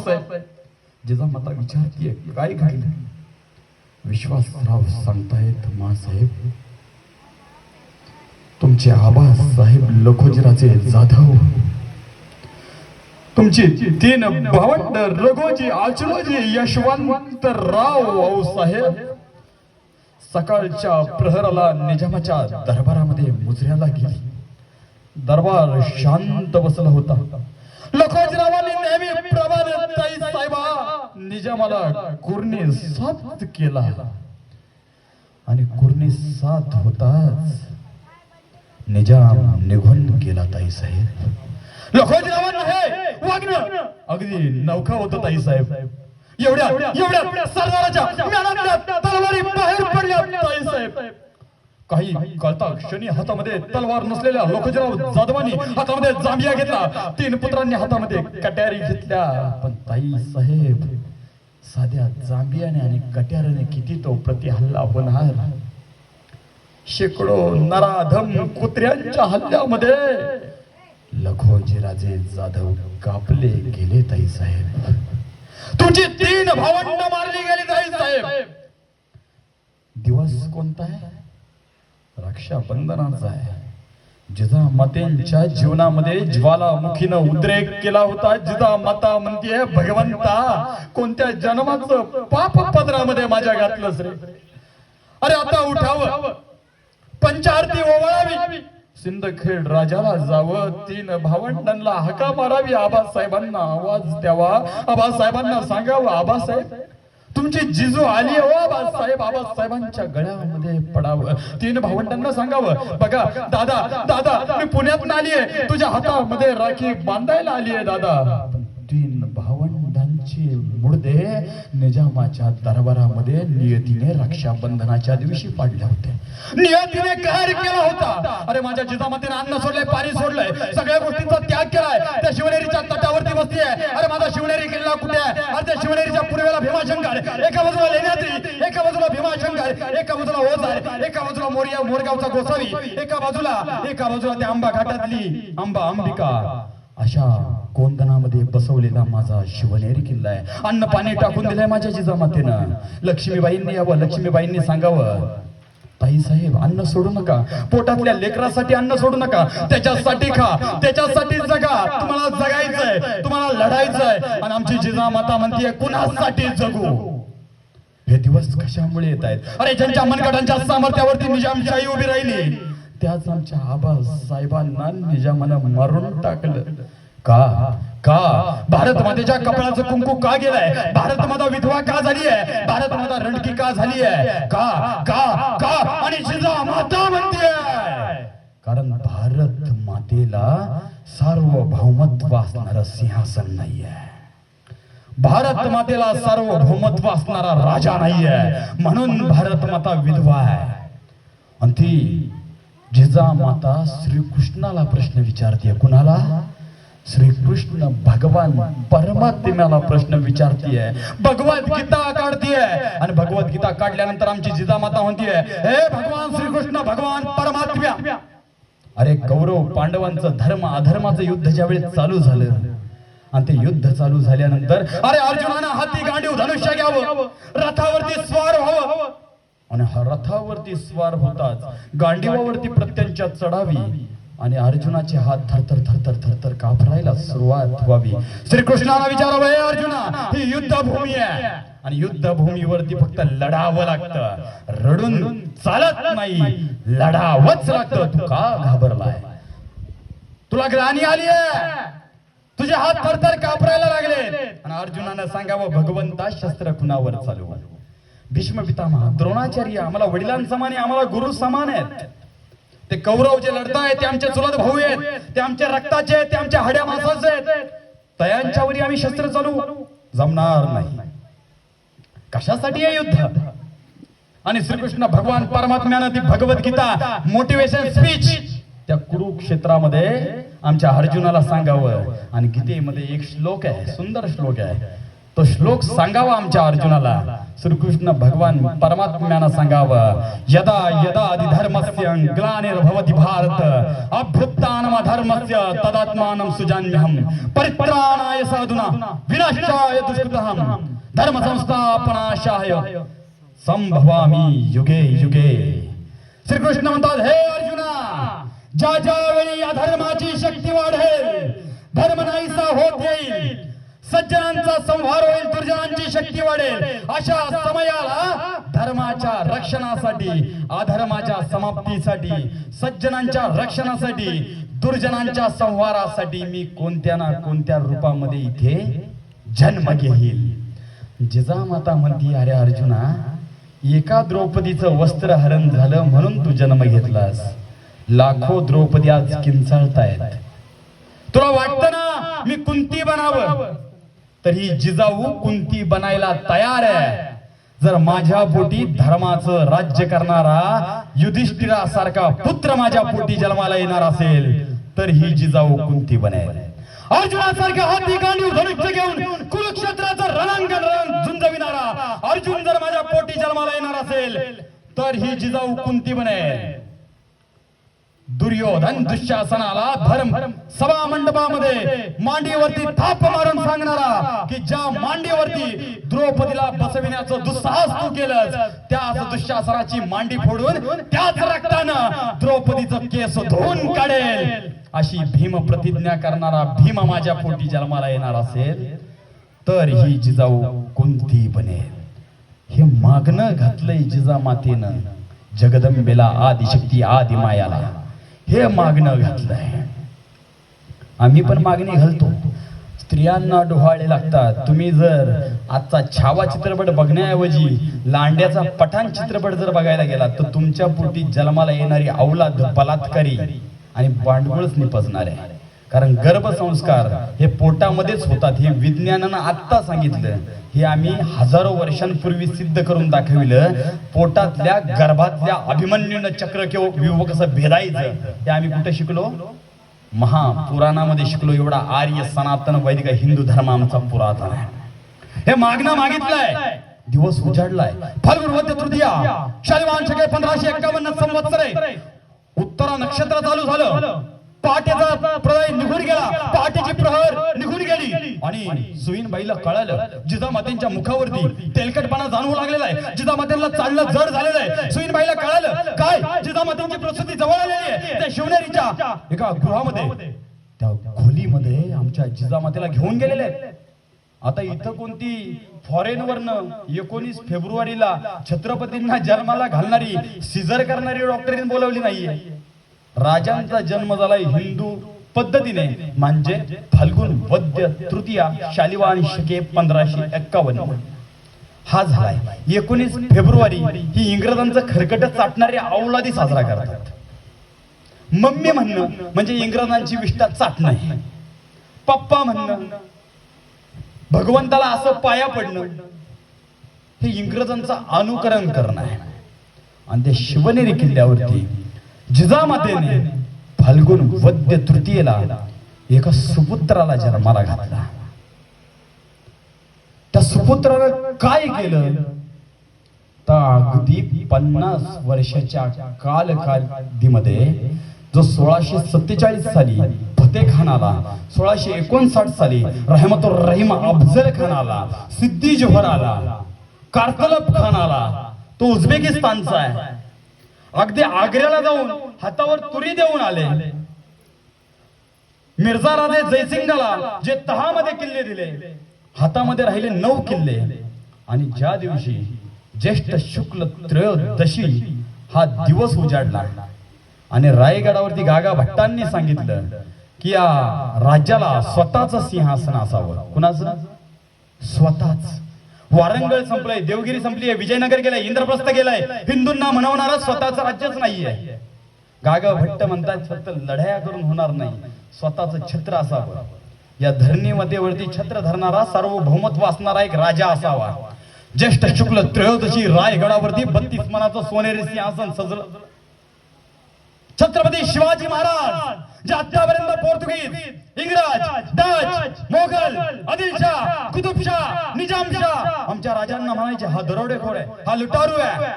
आबासाहेब जिजामाता विचारतीये काय घडलं? विश्वासराव सांगतायत मासाहेब तुमचे आबा साहेब लखोजीराजे जाधव. तुमची तीन भावंड रघोजी आचलोजी यशवंत राव साहेब सकाळच्या प्रहराला निजामाच्या दरबारामध्ये मुजऱ्याला गेली. दरबार शांत बसला होता. लखोजीरावांनी ताई साहेबा निजामाला कुर्णी साथ केला. आणि कुर्णी साथ होताच निजाम निघून गेला ताई साहेब. लखोजीरावांना हे वागणं. अगदी नौका होतं ताई साहेब. एवढ्या एवढ्या सरदाराच्या तलवारी बाहेर पडल्या ताई साहेब. काही कळता क्षणी हातामध्ये तलवार नसलेल्या लोकजराव जाधवांनी हातामध्ये जांभिया घेतला. तीन पुत्रांनी हातामध्ये कट्यारी घेतल्या. पण ताई साहेब साध्या जांभियाने आणि कट्याराने किती तो प्रति हल्ला होणार? शेकडो नराधम कुत्र्यांच्या हल्ल्यामध्ये लखोजीराजे जाधव कापले गेले ताई साहेब. तुमची तीन भावंड मारली गेली ताई साहेब. दिवस कोणता आहे? रक्षाबंधनाचा आहे. जिजामातेंच्या जीवनामध्ये ज्वालामुखीनं उद्रेक केला होता. जिजामाता म्हणतीये भगवंता कोणत्या जन्माचं पाप पदरामध्ये माझ्या घातलंस रे? अरे आता उठावं. पंचारती ओवाळावी. सिंदखेड राजाला जावं. तीन भावंडांना हका मारावी. आबासाहेबांना आवाज द्यावा. आबासाहेबांना सांगावं आबासाहेब तुमचे जिजू आली हो बाबासाहेब बाबासाहेबांच्या गळ्यामध्ये पडावं. तीन भावंडांना सांगावं. बघा दादा दादा मी पुण्यात आली आहे. तुझ्या हातामध्ये राखी बांधायला आली आहे दादा. तीन भावंडांचे मुडदे निजामाच्या दरबारामध्ये नियतीने रक्षाबंधनाच्या दिवशी पाडल्या होत्या. नियतीने कहर केला होता. अरे माझ्या जिजामातीने अन्न सोडलंय पाणी सोडलंय. सगळ्या गोष्टींचा त्याग केलाय. त्या शिवनेरीच्या तटावरती बसली आहे अरे माझा शिवनेरी किल्ला कुठे आहे? शिवनेरीच्या पूर्वेला भीमाशंकर एका बाजूला लेण्याद्री एका बाजूला भीमाशंकर एका बाजूला ओझर एका बाजूला मोरिया मोरगावचा गोसावी एका बाजूला एका बाजूला त्या आंबा घाटातली आंबा अंबिका. अशा कोंदनामध्ये बसवलेला माझा शिवनेरी किल्ला आहे. अन्न पाणी टाकून दिलंय माझ्या जिजामातेनं. लक्ष्मीबाईंनी यावं लक्ष्मीबाईंनी सांगावं ताई साहेब अन्न सोडू नका. पोटातल्या लेकरासाठी अन्न सोडू नका. त्याच्यासाठी खा. त्याच्यासाठी जगा. तुम्हाला जगायचंय. तुम्हाला लढायचंय. आणि आमची जिजामाता म्हणतीये कुणासाठी जगू? हे दिवस कशामुळे येत आहेत? अरे ज्यांच्या मनगटांच्या सामर्थ्यावरती निजामशाही उभी राहिली त्याच आमच्या आबा साहेबांना निजामाला मारून टाकलं. का? का? भारत मातेच्या कपाळाचं कुंकू का गेलाय? भारत माता विधवा का झाली आहे भारत माता रणकी का झाली आहे का? का? का? आणि जिजा माता म्हणते कारण भारत मातेला सार्वभौमत्व असणारं सिंहासन नाहीये. भारत मातेला सार्वभौमत्व असणारा राजा नाहीये. म्हणून भारत माता विधवा आहे. आणि ती जिजा माता श्रीकृष्णाला प्रश्न विचारते कुणाला? श्रीकृष्ण भगवान परमात्म्याला प्रश्न विचारतीये. गीता काढतीये. आणि भगवत गीता काढल्यानंतर आमची जिजामाता म्हणतीये हे भगवान श्रीकृष्ण भगवान परमात्म्या. अरे कौरव पांडवांचं धर्म अधर्माचं युद्ध ज्यावेळी चालू झालं आणि ते युद्ध चालू झाल्यानंतर अरे अर्जुनानं हाती गांडीव धनुष्य घ्यावं रथावरती स्वार व्हावं. आणि हा रथावरती स्वार होताच गांडीवावरती प्रत्यंच्या चढावी आणि अर्जुनाचे हात थरथर थरथर थरथर कापरायला सुरुवात व्हावी. श्रीकृष्णाला विचारावं "हे अर्जुना ही युद्धभूमी आहे. आणि युद्धभूमीवरती फक्त लढावं लागतं. रडून चालत नाही. लढावंच लागतं. तू का घाबरलाय? तुला ग्लानी आली आहे. तुझे हात थरथर कापरायला लागले. आणि अर्जुनानं सांगावं भगवंता शस्त्र कुणावर चालू? भीष्म पितामह द्रोणाचार्य आम्हाला वडिलांसमान आहे, आम्हाला गुरु समान आहेत. ते कौरव जे लढताय ते आमचे चुलत भाऊ आहेत ते आमच्या रक्ताचे आहेत ते आमच्या हड्या मासाचे आहेत. तयांच्यावरी आम्ही शस्त्र चालू जमणार नाही. कशासाठी आहे युद्ध? आणि श्रीकृष्ण भगवान परमात्म्यानं ती भगवद्गीता मोटिवेशन स्पीच त्या कुरुक्षेत्रामध्ये आमच्या अर्जुनाला सांगावं. आणि गीतेमध्ये एक श्लोक आहे सुंदर श्लोक आहे. तो श्लोक सांगावा आमच्या अर्जुनाला. श्रीकृष्ण भगवान परमात्म्यानं सांगावं यदा यदा धर्मस्य ग्लानिर्भवति भारत अभ्युत्थानम अधर्मस्य तदात्मानं सुजान्यहं परित्राणाय साधुना विनाशाय दुष्कृतहम धर्म संस्थापनाशाय संभवामी युगे युगे. श्रीकृष्ण म्हणतात हे अर्जुना ज्या ज्या वेळी अधर्माची शक्ती वाढेल धर्म नाहीसा होत येईल सज्जनांचा संहार होईल दुर्जनांची शक्ती वाढेल. अशा समयाला धर्माच्या रक्षणासाठी अधर्माच्या समाप्तीसाठी सज्जनांच्या रक्षणासाठी दुर्जनांच्या संहारासाठी मी कोणत्या ना कोणत्या रूपामध्ये इथे जन्म घेईल. जिजामाता म्हणती अरे अर्जुना एका द्रौपदीचं वस्त्र हरण झालं म्हणून तू जन्म घेतलास. लाखो द्रौपदी आज किंचाळतायत. तुला वाटतं ना मी कुंती बनावं? तर ही जिजाऊ कुंती बनायला तयार आहे. जर माझ्या पोटी धर्माचं राज्य करणारा युधिष्ठिरा सारखा पुत्र माझ्या पोटी जन्माला येणार असेल तर ही जिजाऊ कुंती बनेल. अर्जुनासारख्या हाती गांडीव धनुष्य घेऊन कुरुक्षेत्राचं रणांगण रण झुंजविणारा अर्जुन जर माझ्या पोटी जन्माला येणार असेल तर ही जिजाऊ कुंती बनेल. दुर्योधन दुःशासनाला धर्म सभा मंडपामध्ये मांडीवरती थाप मारून सांगणारा की ज्या मांडीवरती द्रौपदीला बसविण्याचं दुस्साहस तू केलंस त्याच दुःशासनाची मांडी फोडून त्याच रक्तानं द्रौपदीचं केस धुवून काढेल. अशी भीम प्रतिज्ञा करणारा भीम माझ्या पोटी जन्माला येणार असेल तर ही जिजाऊ कोणती बनेल. हे मागणं घातलंय जिजामातेनं जगदंबेला आदिशक्ती आदि मायाला हे मागणं घातलंय. आम्ही पण मागणी घालतो. स्त्रियांना डोहाळे लागतात. तुम्ही जर आजचा छावा चित्रपट बघण्याऐवजी लांड्याचा पठाण चित्रपट जर बघायला गेला तर तुमच्या पोटी जन्माला येणारी अवलाद बलात्कारी आणि भांडवळच निपजणार आहे. कारण गर्भसंस्कार हे पोटामध्येच होतात. हे विज्ञानानं आत्ता सांगितलं. हे आम्ही हजारो वर्षांपूर्वी सिद्ध करून दाखविलं. पोटातल्या गर्भातल्या अभिमन्यून चक्र किंवा व्यूह कसं भेदायचं हे आम्ही कुठे शिकलो? महापुराणामध्ये शिकलो. एवढा आर्य सनातन वैदिक हिंदू धर्म आमचा पुरातन आहे. हे मागणं मागितलंय. दिवस उजाडलाय. फाल्गुन वद्य तृतीया शालिवान पंधराशे एक्कावन्न संवत्सरे. उत्तरा नक्षत्र चालू झालं. पहाटेचा प्रलय निघून गेला. पहाटेची प्रहर निघून गेली. आणि सुईनबाईला कळालं जिजामातेंच्या मुखावरती तेलकटपणा जाणवू लागलेला आहे. जिजामातेला चालणं जड झालेलं आहे. सुईनबाईला कळालं काय? जिजामातेंची प्रसूती जवळ आलेली आहे. त्या शिवनेरीच्या एका गृहामध्ये त्या खोलीमध्ये आमच्या जिजामातेला घेऊन गेलेले आहेत. आता इथं कोणती फॉरेन वरनं एकोणीस फेब्रुवारीला छत्रपतींना जन्माला घालणारी सिझर करणारी डॉक्टरीन बोलवली नाहीये. राजांचा जन्म झालाय हिंदू पद्धतीने. म्हणजे फाल्गुन वद्य तृतीया शालिवान शके पंधराशे एक्कावन्न. हा झालाय. एकोणीस फेब्रुवारी ही इंग्रजांचं खरकट चाटणारे अवलादी साजरा करतात. मम्मी म्हणणं म्हणजे इंग्रजांची विष्ठा चाटणं पप्पा म्हणणं भगवंताला असं पाया पडणं हे इंग्रजांचं अनुकरण करणं आहे. आणि ते शिवनेरी किल्ल्यावरती जिजामातेने फाल्गुन वद्य तृतीयेला एका सुपुत्राला जन्माला घातला. त्या सुपुत्रानं काय केलं? तर अगदी पन्नास वर्षाच्या कालकालीमध्ये जो सोळाशे सत्तेचाळीस साली फते खान आला सोळाशे एकोणसाठ साली रहमतुर रहीम अफजल खान आला जोहराला कार्तलब आला खान आला तो उझबेकिस्तानचा आहे. अगदी आग्र्याला जाऊन हातावर तुरी देऊन आले. मिर्झा राजे जयसिंगाला जे तहा मध्ये किल्ले दिले हातामध्ये राहिले नऊ किल्ले. आणि ज्या दिवशी ज्येष्ठ शुक्ल त्रयोदशी हा दिवस उजाडला आणि रायगडावरती गागा भट्टांनी सांगितलं की या राज्याला स्वतःच सिंहासन असावं. कुणाचं? स्वतःच. वारंगळ संपलंय देवगिरी संपली आहे विजयनगर गेलाय इंद्रप्रस्थ गेलाय. हिंदूंना म्हणवणारा स्वतःचं राज्यच नाहीये. गागा भट्ट म्हणतात फक्त लढाया करून होणार नाही. स्वतःच छत्र असावं. या धरणीमध्ये वरती छत्र धरणारा सार्वभौमत्व असणारा एक राजा असावा. ज्येष्ठ शुक्ल त्रयोदशी रायगडावरती बत्तीस मनाचं सोनेरी सिंहासन सजलं छत्रपती शिवाजी महाराज जे आतापर्यंत पोर्तुगीज इंग्रज डच मोगल आदिलशाह कुतुबशाह निजामशाह आमच्या राजांना म्हणायचे हा दरोडेखोर आहे हा लुटारू आहे.